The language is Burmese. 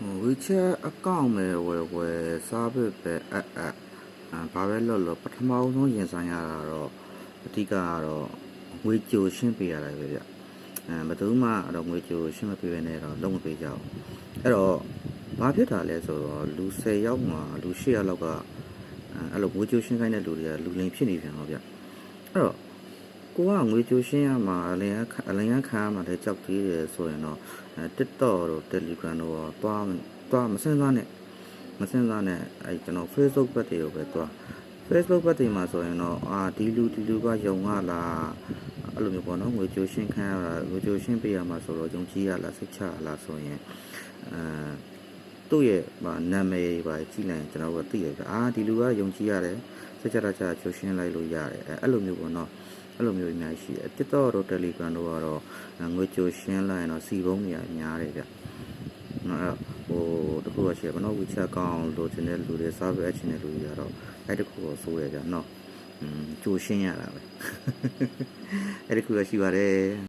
ဟို WeChat account ပဲဝယ်ဝယ် service ပဲအပ်အပ်အဲဘာပဲလုပ်လို့ပထမဦးဆုံးရင်ဆိုင်ရတာတော့အဓိကကတော့ငွေကြိုရှင်းပေးရတယ်ပဲဗျအဲဘယ်သူမှတော့ငွေကြိုရှင်းမပေးဘဲနဲ့တော့လုံးမပေးကြဘူးအဲ့တော့ဘာဖြစ်တာလဲဆိုတော့လူ10ယောက်မှာလူ8ယောက်လောက်ကအဲအဲ့လိုငွေကြိုရှင်းခိုင်းတဲ့လူတွေကလူလိမ်ဖြစ်နေပြန်တော့ဗျအဲ့တော့ ကိုကငွေကြိုရှင်းရမှာအလင်ရအလင်ရခံရမှာလည်းကြောက်သေးတယ်ဆိုရင်တော့အဲ TikTok တို့ Telegram တို့တော့တွားတွားမစင်စားနဲ့မစင်စားနဲ့အဲကျွန်တော် Facebook ဘက်တွေကိုပဲတွား Facebook ဘက်တွေမှာဆိုရင်တော့အာဒီလူဒီလူကယုံရလားအဲ့လိုမျိုးပေါ့နော်ငွေကြိုရှင်းခံရတာငွေကြိုရှင်းပေးရမှာဆိုတော့ယုံကြည်ရလားစိတ်ချရလားဆိုရင်အဲ သူ့ရဲ့ဗာနာမည်ပါကြည့်လိုက်ရင်ကျွန်တော်တို့သိရတယ်အာဒီလူကယုံကြည်ရတယ်စိတ်ချတာချကြိုရှင်းလိုက်လို့ရတယ်အဲအဲ့လိုမျိုးပေါ့နော်အဲ့လိုမျိုးအများကြီးရှိတယ် TikTok တို့ Telegram တို့ကတော့ငွေကြိုရှင်းလိုက်ရင်တော့စီပုံးတွေကများတယ်ဗျနော်အဲ့ဟိုတခုတော့ရှိရပါတော့ WeChat ကောင်းလိုချင်တဲ့လူတွေ server အချင်းတဲ့လူတွေကတော့အဲ့တခုတော့စိုးရကြနော်อืมကြိုရှင်းရတာပဲအဲ့တခုတော့ရှိပါတယ်